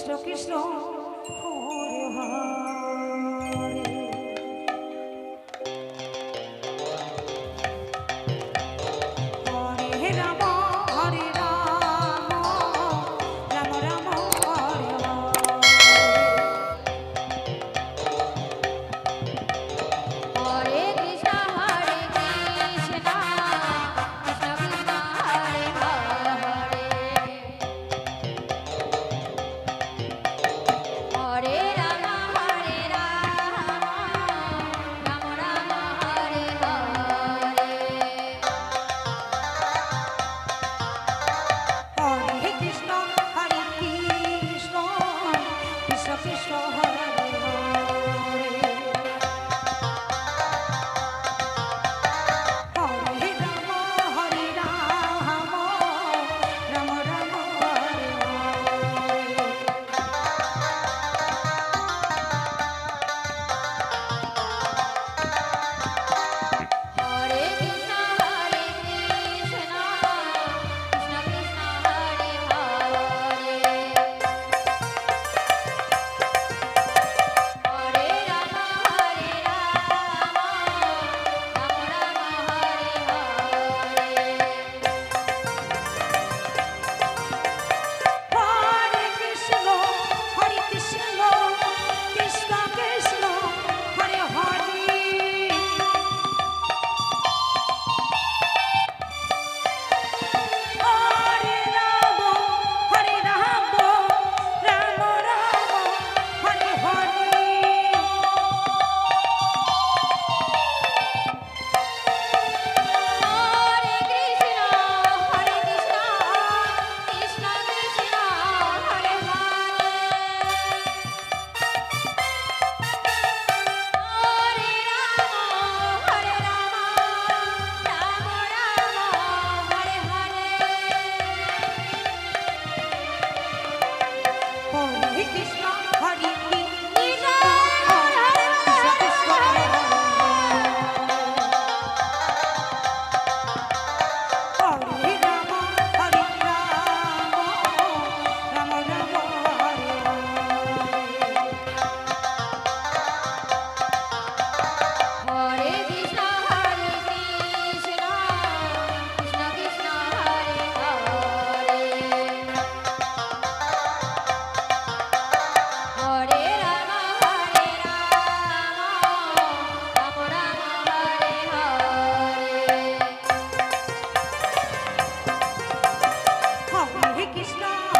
Krishna Krishna Hare Hare Hare Krishna. Pakistan.